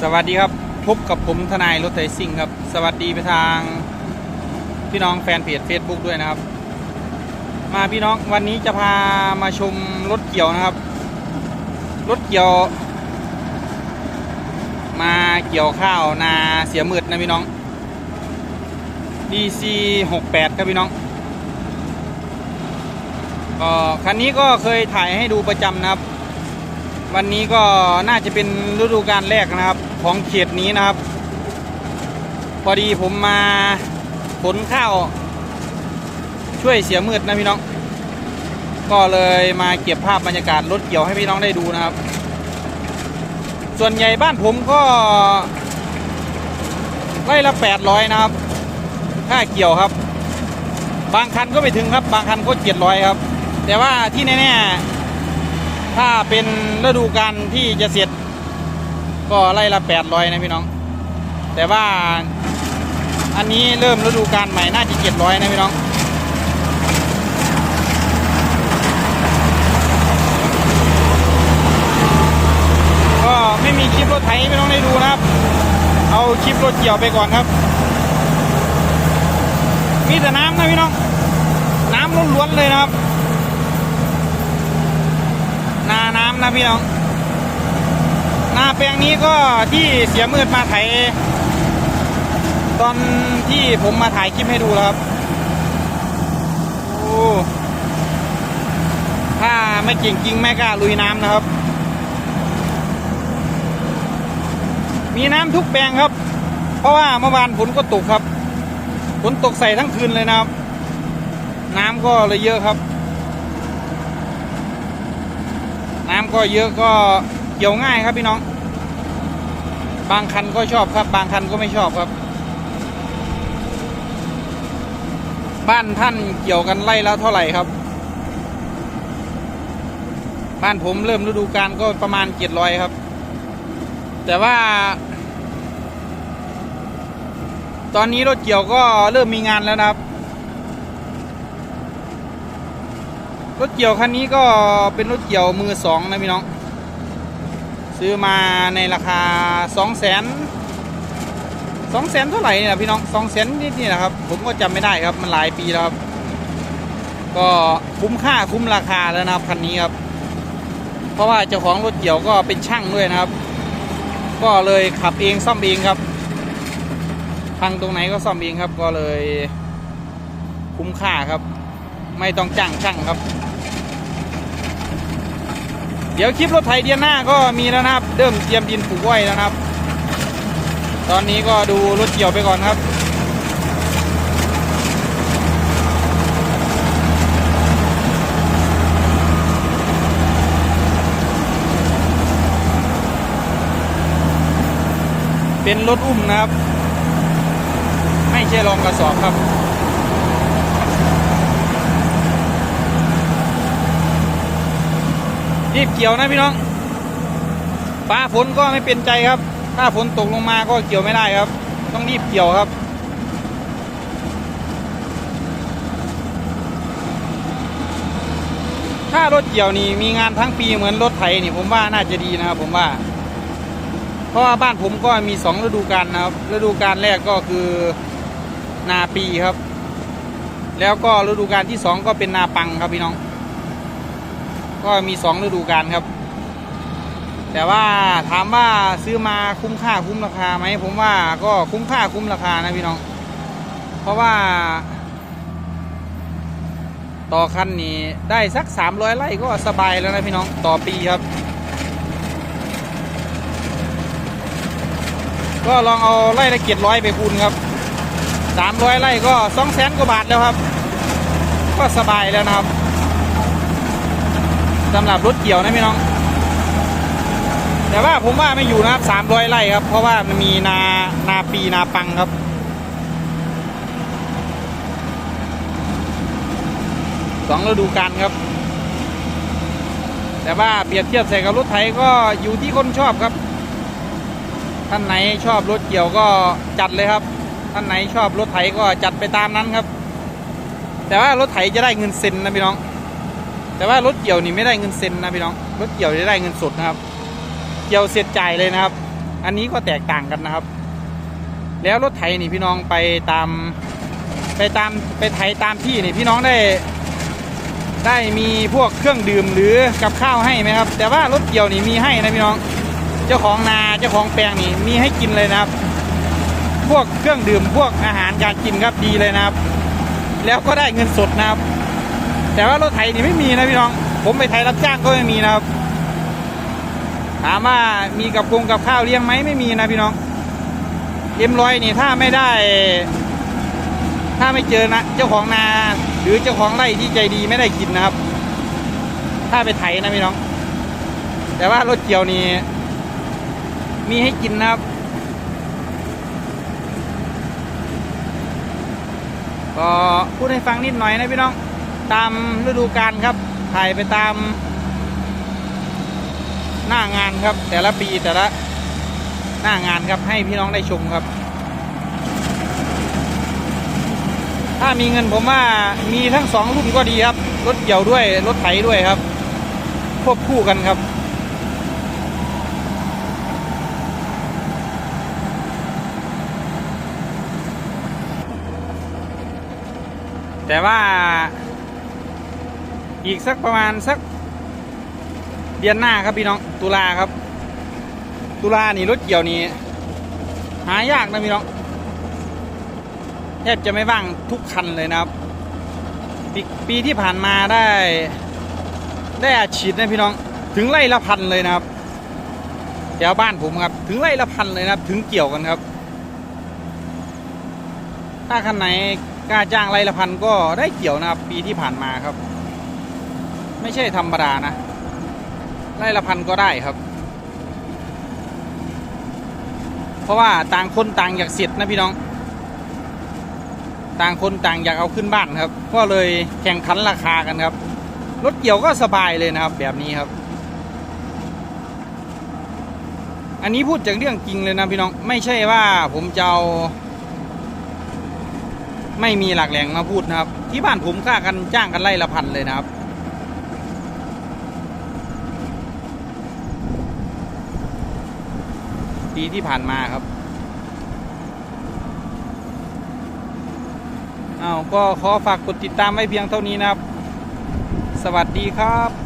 สวัสดีครับพบกับผมทนายรถไถซิ่งครับ สวัสดีไปทางพี่น้องแฟนเพจ Facebook ด้วยนะครับ มาพี่น้องวันนี้จะพามาชมรถเกี่ยวนะครับรถเกี่ยว มาเกี่ยวข้าวนาเสียมืดนะพี่น้อง DC 68ครับพี่น้องก็คันนี้ก็เคยถ่ายให้ดูประจำนะครับ วันนี้ก็น่าจะเป็นฤดูกาลแรกนะครับ ของเขตนี้นะครับ พอดีผมมาขนข้าว ช่วยเสียมืดนะพี่น้อง ก็เลยมาเก็บภาพบรรยากาศรถเกี่ยวให้พี่น้องได้ดูนะครับ ส่วนใหญ่บ้านผมก็ไร่ละแปดร้อยนะครับ ค่าเกี่ยวครับ บางคันก็ไปถึงครับ บางคันก็เจ็ดร้อยครับ แต่ว่าที่แน่ๆ ถ้าเป็นฤดูกาลที่จะเสร็จ ก็ไร่ละแปดร้อยนะพี่น้อง แต่ว่าอันนี้เริ่มฤดูกาลใหม่น่าจะเจ็ดร้อยนะพี่น้องก็ไม่มีคลิปรถไถให้พี่น้องได้ดูนะครับ เอาคลิปรถเกี่ยวไปก่อนครับ มีแต่น้ำนะพี่น้อง น้ำล้วนๆเลยนะครับ นาน้ำนะพี่น้องนาแปลงนี้ก็ที่เสียมืดมาไถตอนที่ผมมาถ่ายคลิปให้ดูแล้วครับโอ้ถ้าไม่เก่งจริงไม่กล้าลุยน้ำนะครับ มีน้ำทุกแปลงครับ เพราะว่าเมื่อวานฝนก็ตกครับฝนตกใส่ทั้งคืนเลยนะครับ น้ำก็เลยเยอะครับ น้ำก็เยอะก็เกี่ยวง่ายครับพี่น้อง บางคันก็ชอบครับ บางคันก็ไม่ชอบครับ บ้านท่านเกี่ยวกันไล่แล้วเท่าไหร่ครับ บ้านผมเริ่มฤดูกาลก็ประมาณเจ็ดร้อยครับ แต่ว่า ตอนนี้รถเกี่ยวก็เริ่มมีงานแล้วนะครับ รถเกี่ยวคันนี้ก็เป็นรถเกี่ยวมือสองนะพี่น้อง ซื้อมาในราคาสองแสนสองแสนเท่าไหร่เนี่ยพี่น้องสองแสนนิดนี่นะครับ ผมก็จำไม่ได้ครับมันหลายปีแล้วครับ ก็คุ้มค่าคุ้มราคาแล้วนะครับคันนี้ครับ เพราะว่าเจ้าของรถเกี่ยวก็เป็นช่างด้วยนะครับ ก็เลยขับเองซ่อมเองครับพังตรงไหนก็ซ่อมเองครับ ก็เลยคุ้มค่าครับ ไม่ต้องจ้างช่างครับ เดี๋ยวคลิปรถไถเดือนหน้าก็มีแล้วนะครับ เริ่มเตรียมดินปลูกอ้อยแล้วนะครับ ตอนนี้ก็ดูรถเกี่ยวไปก่อนครับเป็นรถอุ้มนะครับ ไม่ใช่รองกระสอบครับ รีบเกี่ยวนะพี่น้องฟ้าฝนก็ไม่เป็นใจครับ ถ้าฝนตกลงมาก็เกี่ยวไม่ได้ครับ ต้องรีบเกี่ยวครับ ถ้ารถเกี่ยวนี่มีงานทั้งปีเหมือนรถไถนี่ผมว่าน่าจะดีนะครับ ผมว่า เพราะว่าบ้านผมก็มีสองฤดูกาลนะครับ ฤดูกาลแรกก็คือนาปีครับ แล้วก็ฤดูกาลที่สองก็เป็นนาปังครับพี่น้อง ก็มีสองฤดูกาลครับ แต่ว่าถามว่าซื้อมาคุ้มค่าคุ้มราคาไหมผมว่าก็คุ้มค่าคุ้มราคานะพี่น้อง เพราะว่า ต่อคันนี้ได้สัก300ไร่ก็สบายแล้วนะพี่น้องต่อปีครับ ก็ลองเอาไร่ละเกียรร้อยไปคูณครับ300ไร่ก็2แสนกว่าบาทแล้วครับ ก็สบายแล้วนะครับ สำหรับรถเกี่ยวนะพี่น้อง แต่ว่าผมว่าไม่อยู่นะครับสามร้อยไร่ครับ เพราะว่ามันมีนานาปีนาปังครับสองฤดูกาลครับ แต่ว่าเปรียบเทียบใส่กับรถไถก็อยู่ที่คนชอบครับ ท่านไหนชอบรถเกี่ยวก็จัดเลยครับ ท่านไหนชอบรถไถก็จัดไปตามนั้นครับ แต่ว่ารถไถจะได้เงินเซ็นนะพี่น้อง แต่ว่ารถเกี่ยวนี่ไม่ได้เงินเซ็นนะพี่น้องรถเกี่ยวจะได้เงินสดนะครับ เกี่ยวเสร็จจ่ายเลยนะครับ อันนี้ก็แตกต่างกันนะครับ แล้วรถไถนี่พี่น้องไปตาม ไปตามไปไถตามที่นี่พี่น้องได้ได้มีพวกเครื่องดื่มหรือกับข้าวให้ไหมครับ แต่ว่ารถเกี่ยวนี่มีให้นะพี่น้อง เจ้าของนาเจ้าของแปลงนี่มีให้กินเลยนะครับ พวกเครื่องดื่มพวกอาหารการกินครับดีเลยนะครับ แล้วก็ได้เงินสดนะครับ แต่ว่ารถไถนี่ไม่มีนะพี่น้อง ผมไปไถรับจ้างก็ไม่มีนะครับ ถามว่ามีกับกงกับข้าวเลี้ยงไหมไม่มีนะพี่น้องเอ็มร้อยนี่ถ้าไม่ได้ ถ้าไม่เจอนะเจ้าของนา หรือเจ้าของไร่ที่ใจดีไม่ได้กินนะครับ ถ้าไปไถนะพี่น้อง แต่ว่ารถเกี่ยวนี่มีให้กินนะครับก็พูดให้ฟังนิดหน่อยนะพี่น้อง ตามฤดูกาลครับถ่ายไปตาม หน้างานครับ แต่ละปีแต่ละ หน้างานครับให้พี่น้องได้ชมครับ ถ้ามีเงินผมว่ามีทั้งสองรุ่นก็ดีครับ รถเกี่ยวด้วย รถไถด้วยครับ ควบคู่กันครับแต่ว่า อีกสักประมาณสักเดือนหน้าครับพี่น้องตุลาครับ ตุลานี่รถเกี่ยวนี่หายากนะพี่น้องแทบจะไม่ว่างทุกคันเลยนะครับปีปีที่ผ่านมาได้ ได้อาชีพนะพี่น้องถึงไร่ละพันเลยนะครับแถวบ้านผมครับ ถึงไร่ละพันเลยนะครับ ถึงเกี่ยวกันครับ ถ้าคันไหนกล้าจ้างไร่ละพันก็ได้เกี่ยวนะครับ ปีที่ผ่านมาครับ ไม่ใช่ธรรมดานะไร่ละพันก็ได้ครับ เพราะว่าต่างคนต่างอยากเสร็จนะพี่น้อง ต่างคนต่างอยากเอาขึ้นบ้านครับ ก็เลยแข่งขันราคากันครับ รถเกี่ยวก็สบายเลยนะครับ แบบนี้ครับ อันนี้พูดจากเรื่องจริงเลยนะพี่น้อง ไม่ใช่ว่าผมจะเอาไม่มีหลักแหล่งมาพูดนะครับ ที่บ้านผมค่ากันจ้างกันไล่ละพันเลยนะครับ ปีที่ผ่านมาครับเอาก็ขอฝากกดติดตามไว้เพียงเท่านี้นะครับ สวัสดีครับ